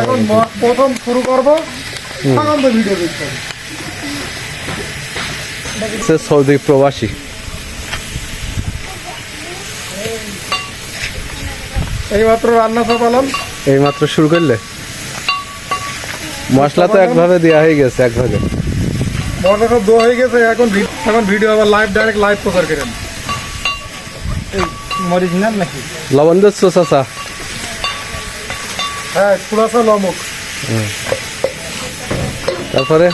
এখন প্রথম শুরু করব। তখন তো ভিডিও দেখতে সে সৌদি প্রবাসী। এইমাত্র রান্না চাপালাম এইমাত্র শুরু করলে? মশলা তো একভাবে দেওয়া হয়ে গেছে একভাবে। মশলা সব দো হয়ে গেছে এখন এখন ভিডিও আবার লাইভ ডাইরেক্ট লাইভ প্রচার করেন। মরিচ নাকি? লবণ দিচ্ছ চাচা? হ্যাঁ কুড়াশা লমক তারপরে?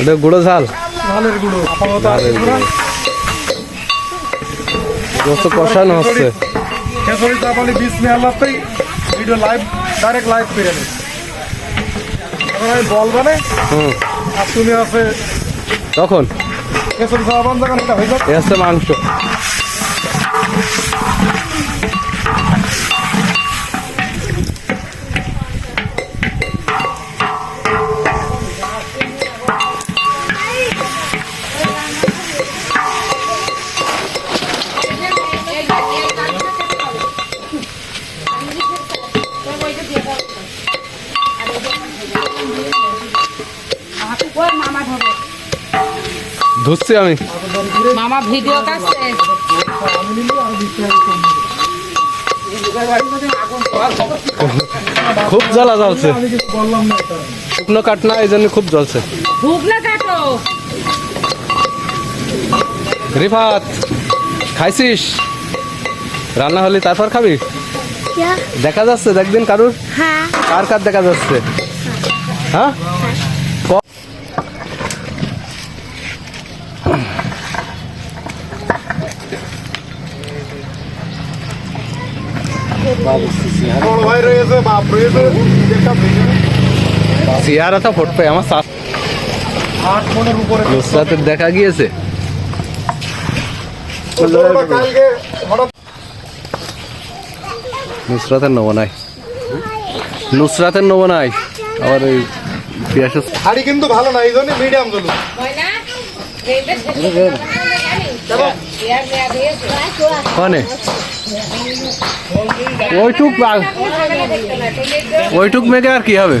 এটা গুঁড়ো ঝাল? ধানের গুঁড়ো আপাতত কষানো হচ্ছে। খেসরি বিষ নিয়ে আল্লাহতেই ভিডিও লাইভ ডাইরেক্ট লাইভ করে নেই এখন আমি বলব না হুম। আর তুমি আছে তখন? খেসরি চাপান যখন এটা হয়ে যাবে। হচ্ছে মাংস। ধুচ্ছি আমি। মামা ভিডিও খুব জ্বালা জ্বলছে। শুকনো কাঠ না এই জন্য খুব জ্বলছে। রিফাত খাইছিস? রান্না হলে তারপর খাবি? দেখা যাচ্ছে দেখবেন কারুর? হ্যাঁ। কার কার দেখা যাচ্ছে? হ্যাঁ ক- বড় ভাই রয়েছে বাপ রয়েছে একটা চেয়ারা তো ফোট পাই আমার শাস আট মনের উপরে নুসরাতের দেখা গিয়েছে ওটা কালকে হঠাৎ নুসরাতের নেব নাই নুসরাতের নেব নাই আবার ওই হাড়ি কিন্তু ভালো না এই জন্য মিডিয়াম ওইটুক ওইটুক মেঘে আর কি হবে?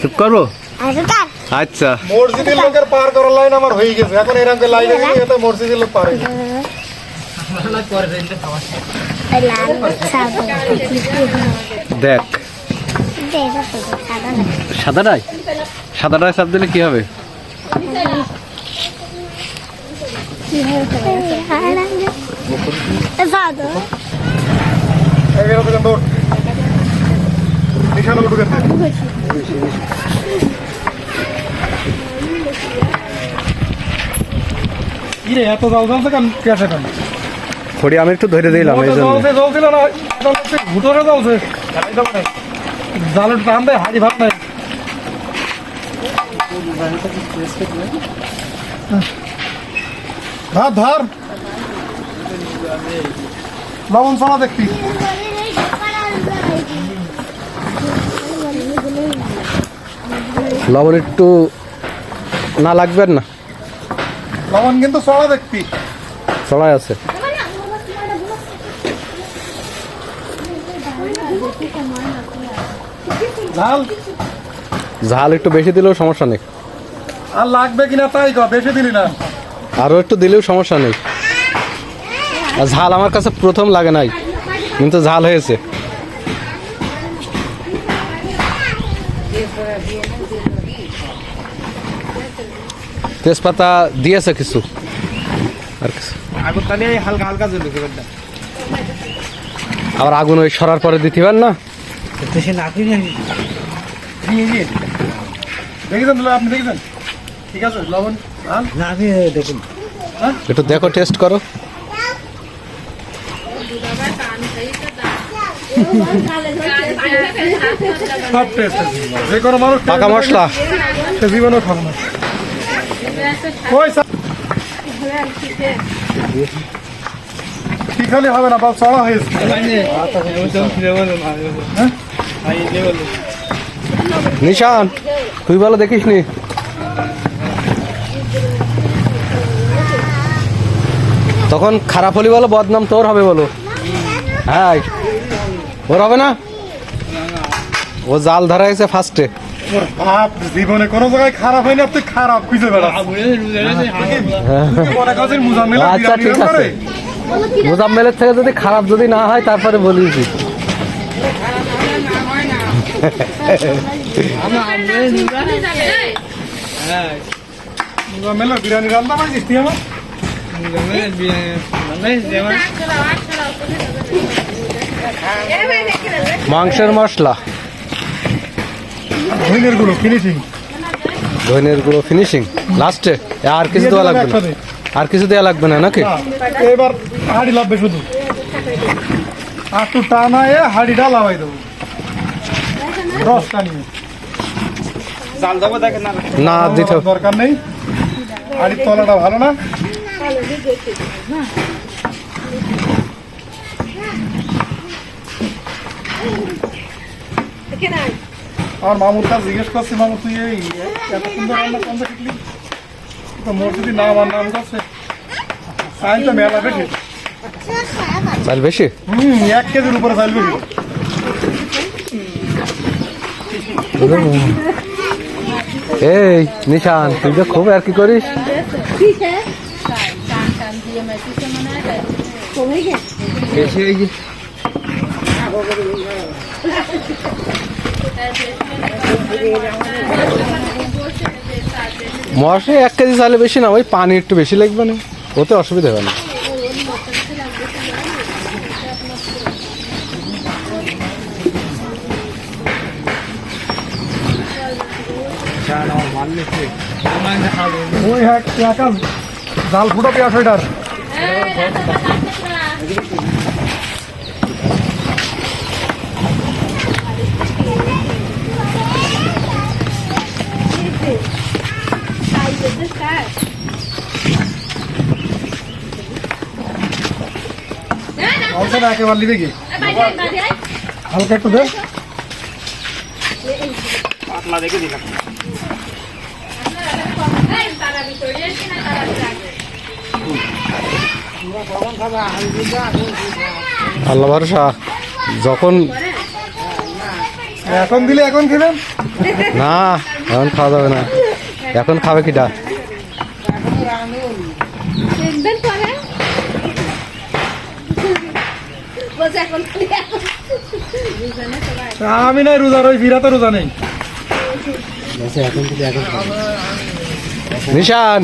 চুপ করব? আচ্ছা। মসজিদের লোকের পার করার লাইন আমার হয়ে গেছে। এখন এরকম লাইন মসজিদের লোক পার হয়ে যাবে। দেখ। সাদাটাই সাদাটাই চাপ দিলে কি হবে? ইরে এত দাও দাও কেন কেসে কেন? খড়ি আমি একটু ধরে দিলাম এই জন্য ঘুটরে জালের টান দেয় হাড়ি ভাত নাই। ভাত ধর। লবণ লবণ একটু না লাগবে না? লবণ কিন্তু চড়া দেখবি। চড়াই আছে। ঝাল? ঝাল একটু বেশি দিলেও সমস্যা নেই। আর লাগবে কিনা তাই কর বেশি দিলি না। আরও একটু দিলেও সমস্যা নেই। আর ঝাল আমার কাছে প্রথম লাগে নাই কিন্তু ঝাল হয়েছে। তেজপাতা দিয়েছে কিছু। আর কিছু। হালকা হালকা না আবার আগুন ওই সরার পরে দিতে পারেন না? দেখেছেন দাদা, আপনি দেখেছেন? ঠিক আছে লবণ ঝাল একটু দেখো টেস্ট করো। সব টেস্ট যে কোনো মানুষ পাকা মশলা। সে জীবনেও খাবে না। খালি হবে না বা চড়া হয়েছে নিশান তুই বলো দেখিস নি। তখন খারাপ হলি বলো বদনাম তোর হবে বলো। হ্যাঁ ওর হবে না? ও জাল ধরা গেছে ফার্স্টে বাপ জীবনে কোনো জায়গায় খারাপ হয়নি আপনি খারাপ খুঁজে করছিস মুজাম্মেল আচ্ছা ঠিক আছে। মোজাম্মেলের থেকে যদি খারাপ যদি না হয় তারপরে বলিস মুজাম্মেলের বিরিয়ানি রান্না পাইছিস তুই। আমার মাংসের মশলা। ধইনেরগুলো ফিনিশিং ধনের গুঁড়ো ফিনিশিং লাস্টে আর কিছু দেওয়া লাগবে না। আর কিছু দেওয়া লাগবে না নাকি? এবার হাড়ি লাগবে শুধু। একটু টানায় হাড়িটা লাগাই দেবো। রসটা নিয়ে। না দিতে দরকার নেই। হাড়ির তলাটা ভালো না। আমার মামুর কাছে জিজ্ঞেস করছি মামু তুই এই এত সুন্দর রান্না কোন থেকে শিখলি? তো মোর যদি নাম আর নাম করছে তো মেলা বেশি। চাল বেশি? হুম এক কেজির উপরে চাইল বেশি। এই নিশান তুই তো খুব আর কি করিস? মশলা এক কেজি চালে বেশি না ওই পানি একটু বেশি লাগবে না। ওতে অসুবিধা হবে না। ওই হ্যাঁ একা? জাল ফুটো পেঁয়াজ ওইটার? একেবারে লিবে কি? হালকা একটু দে। আল্লাহ ভরসা যখন এখন দিলে এখন খেবেন না এখন খাওয়া যাবে না। এখন খাবে কিটা? আমি নাই রোজা রই ফিরা তো রোজা নেই। নিশান!